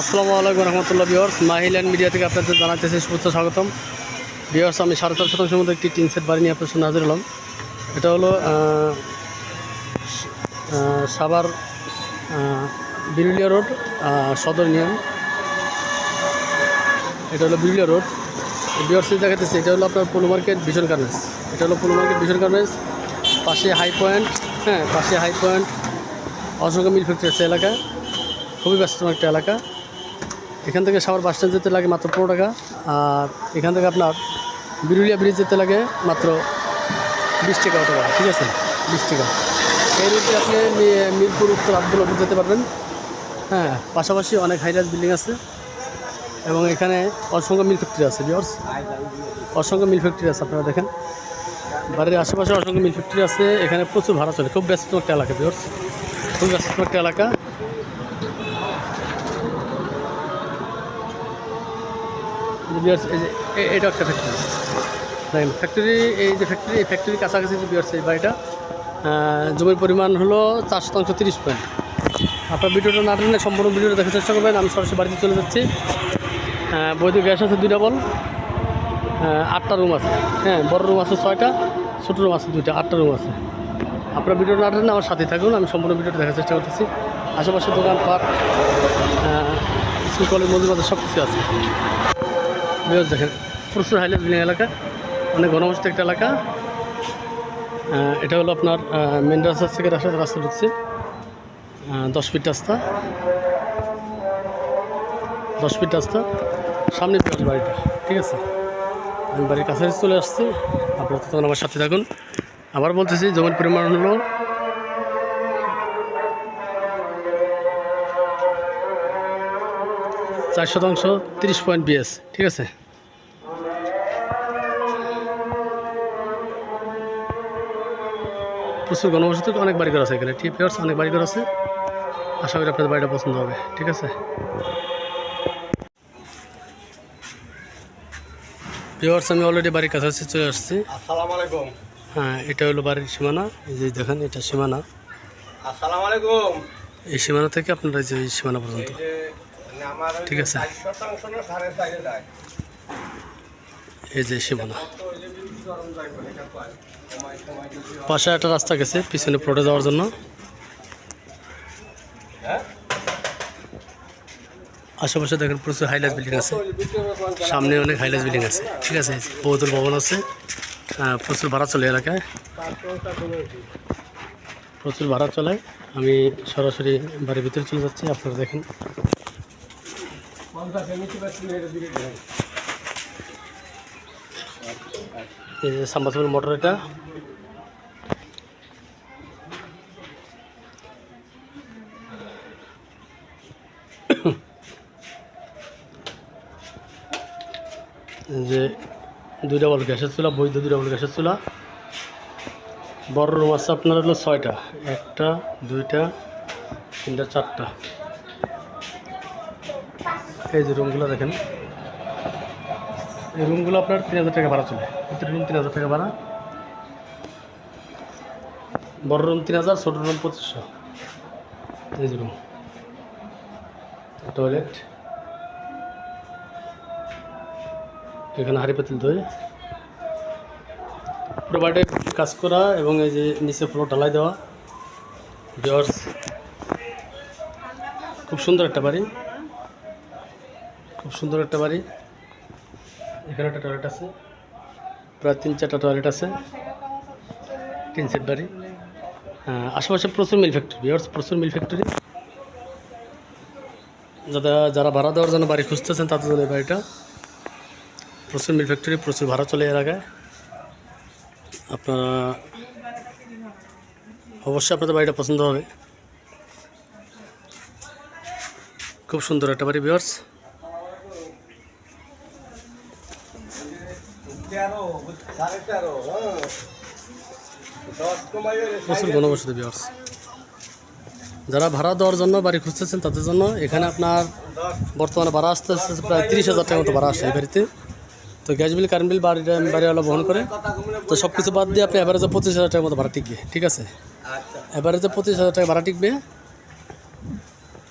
আসসালামু আলাইকুম রহমতুল্লাহ বিহার্স মাহিল্যান্ড মিডিয়া থেকে আপনাদের জানাতেছি শুভেচ্ছা স্বাগতম। বিহার্স আমি সাড়ে চার শতাংশের মধ্যে একটি টিন সেট বাড়ি নিয়ে আপনার সামনে হাজির হলাম। এটা হলো সাভার বিরুলিয়া রোড সদর নিয়ম। এটা হলো বিরুলিয়া রোড। বিহার্স দেখাতেছি এটা হলো আপনার পোলো মার্কেট ভিশন গার্মেন্টস। এটা হলো পোলো মার্কেট ভিশন গার্মেন্টস। পাশে হাই পয়েন্ট হ্যাঁ পাশে হাই পয়েন্ট অসংখ্য মিল ফ্যাক্টরি আছে এলাকায়। খুবই ব্যস্ততম একটা এলাকা। এখান থেকে সাভার বাস স্ট্যান্ড যেতে লাগে মাত্র পনেরো টাকা, আর এখান থেকে আপনার বিরুলিয়া ব্রিজ যেতে লাগে মাত্র বিশ টাকা অটো ভাড়া, ঠিক আছে? বিশ টাকা। এই রুটে আপনি মিরপুর, উত্তর আব্দুল্লাপুর যেতে পারবেন। হ্যাঁ পাশাপাশি অনেক হাইরাইজ বিল্ডিং আছে এবং এখানে অসংখ্য মিল ফ্যাক্টরি আছে বিয়ার্স অসংখ্য মিল ফ্যাক্টরি আছে, আপনারা দেখেন। বাড়ির আশেপাশে অসংখ্য মিল ফ্যাক্টরি আছে, এখানে প্রচুর ভাড়া চলে। খুব ব্যস্ততম একটা এলাকা বিয়ার্স খুব ব্যস্ততম একটা এলাকা। বিয়ার্স এই যে এটা একটা ফ্যাক্টরি দেখেন ফ্যাক্টরি এই যে ফ্যাক্টরি এই ফ্যাক্টরির কাছাকাছি যে বিয়ার্স এই বাড়িটা জমির পরিমাণ হলো চার শতাংশ তিরিশ পয়েন্ট আপনার ভিডিওটা না টেনে সম্পূর্ণ ভিডিওটা দেখার চেষ্টা করবেন। আমি সরাসরি বাড়িতে চলে যাচ্ছি। বৈধ গ্যাস আছে দুইটা বল। আহ, আটটা রুম আছে। হ্যাঁ বড় রুম আছে ছয়টা ছোটো রুম আছে দুইটা আটটা রুম আছে। আপনার ভিডিও না টেনে আমার সাথে থাকুন। আমি সম্পূর্ণ ভিডিওটা দেখার চেষ্টা করতেছি। আশেপাশে দোকানপাট স্কুল কলেজ মন্দির মধ্যে সব কিছু আছে। বিকজ দেখেন প্রচুর হাইলাইট বিল্ডিং এলাকা, অনেক ঘনবসতি একটা এলাকা। এটা হলো আপনার মেন রাস্তা থেকে রাস্তা রাস্তা ঢুকছে। দশ ফিট রাস্তা। দশ ফিট রাস্তা। সামনে পেঁয়াজ বাড়িটা, ঠিক আছে? আমি বাড়ির কাছাকাছি চলে আসছি। আপনারা তখন আমার সাথে থাকুন। আবার বলতেছি, জমির পরিমাণ হলো চার শতাংশ তিরিশ পয়েন্ট বিএস ঠিক আছে? প্রচুর গণবসতি অনেক বাড়িঘর আছে এখানে টি পেয়ার্স অনেক বাড়িঘর আছে। আশা করি আপনাদের বাড়িটা পছন্দ হবে ঠিক আছে? পেয়ার্স আমি অলরেডি বাড়ির কাছাকাছি চলে আসছি। আলাইকুম। হ্যাঁ এটা হলো বাড়ির সীমানা এই যে দেখেন এটা সীমানা। আসসালামু আলাইকুম। এই সীমানা থেকে আপনারা যে সীমানা পর্যন্ত। ঠিক আছে। এই যে যদি পাশে একটা রাস্তা গেছে পিছনে প্লটে যাওয়ার জন্য। হ্যাঁ? আশেপাশে দেখেন প্রচুর হাইলাইট বিল্ডিং আছে। সামনে অনেক হাইলাইট বিল্ডিং আছে। ঠিক আছে বহুদূর ভবন আছে। প্রচুর ভাড়া চলে এলাকায়। প্রচুর ভাড়া চলে। আমি সরাসরি বাড়ির ভিতরে চলে যাচ্ছি আপনারা দেখেন পঞ্চাশের নিচে পাচ্ছি না এটা দিকে দেন। এই যে সাম্বাসিবল মোটর এটা। যে দুই ডাবল গ্যাসের চুলা, বৈধ দুই ডাবল গ্যাসের চুলা। বড় রুম আছে আপনার হলো ছয়টা, একটা, দুইটা, তিনটা, চারটা। এই যে রুমগুলো দেখেন। এই রুমগুলো আপনার তিন হাজার টাকা ভাড়া চলে। প্রতিটা রুম তিন হাজার টাকা ভাড়া। বড় রুম তিন হাজার, ছোটো রুম পঁচিশশো। এই যে রুম টয়লেট এখানে হাড়ি পাতিল ধোয় পুরো বাড়িতে কাজ করা এবং এই যে নিচে ফ্লোর ঢালাই দেওয়া। ভিওর্স খুব সুন্দর একটা বাড়ি। খুব সুন্দর একটা বাড়ি। এখানে একটা টয়লেট আছে। প্রায় তিন চারটা টয়লেট আছে। তিন সেট বাড়ি। আশেপাশে প্রচুর মিল ফ্যাক্টরি বিয়ার্স প্রচুর মিল ফ্যাক্টরি যারা যারা ভাড়া দেওয়ার জন্য বাড়ি খুঁজতেছেন, তাদের জন্য বাড়িটা। প্রচুর মিল ফ্যাক্টরি প্রচুর ভাড়া চলে আগে। আপনারা অবশ্যই আপনাদের বাড়িটা পছন্দ হবে। খুব সুন্দর একটা বাড়ি বিয়ার্স তেরো সাড়ে তেরো হ্যাঁ দশ কমাই গেলে প্রচুর ঘনবসতি বিয়ার্স যারা ভাড়া দেওয়ার জন্য বাড়ি খুঁজতেছেন তাদের জন্য এখানে আপনার বর্তমানে ভাড়া আসতে আসতে প্রায় তিরিশ হাজার টাকার মতো ভাড়া আসে এই বাড়িতে। তো গ্যাস বিল কারেন্ট বিল বাড়িটা বাড়িওয়ালা বহন করে। তো সব কিছু বাদ দিয়ে আপনি অ্যাভারেজে পঁচিশ হাজার টাকার মতো ভাড়া টিকবে ঠিক আছে? আচ্ছা। অ্যাভারেজে পঁচিশ হাজার টাকা ভাড়া টিকবে।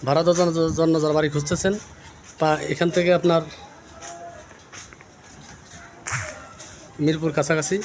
ভাড়া দেওয়ার জন্য যারা বাড়ি খুঁজতেছেন বা এখান থেকে আপনার মিরপুর কাছাকাছি।